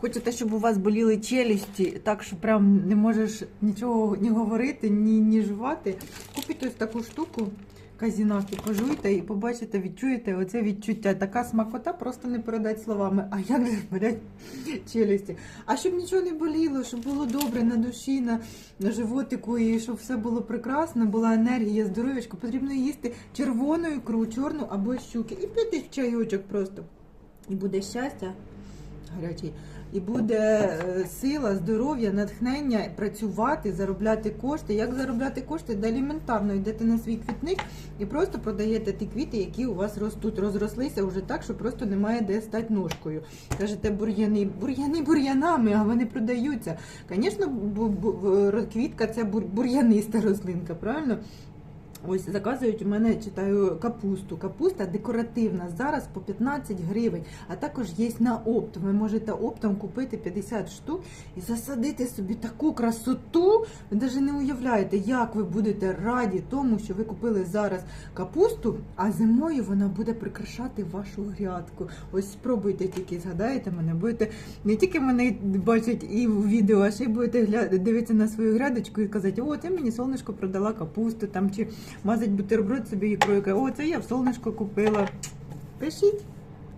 Хочете, щоб у вас боліли челюсті, так що прям не можеш нічого ні говорити, ні, ні жувати. Купіть ось таку штуку. Казінаки, пожуйте і побачите, відчуєте оце відчуття. Така смакота просто не передать словами. А як же болять челюсті? А щоб нічого не боліло, щоб було добре на душі, на, на животику, і щоб все було прекрасно, була енергія, здоров'ячко, потрібно їсти червону ікру, чорну або щуки. І пити чайочок просто. І буде щастя гарячий. І буде е, сила, здоров'я, натхнення працювати, заробляти кошти. Як заробляти кошти? Да елементарно йдете на свій квітник і просто продаєте ті квіти, які у вас ростуть. Розрослися вже так, що просто немає де стати ножкою. Кажете, бур'яни, бур'яни бур'янами, а вони продаються. Звісно, квітка це бур- бур'яниста рослинка, правильно? Ось заказують у мене читаю капусту. Капуста декоративна зараз по 15 гривень, а також є на опт. Ви можете оптом купити 50 штук і засадити собі таку красоту. Ви навіть не уявляєте, як ви будете раді тому, що ви купили зараз капусту, а зимою вона буде прикрашати вашу грядку. Ось спробуйте тільки згадаєте мене, будете не тільки мене бачать і в відео, а ще й будете дивитися на свою грядочку і казати, о, це мені сонечко продала капусту там чи мазать бутерброд собі ікрою. О, це я в сонечко купила. Пишіть.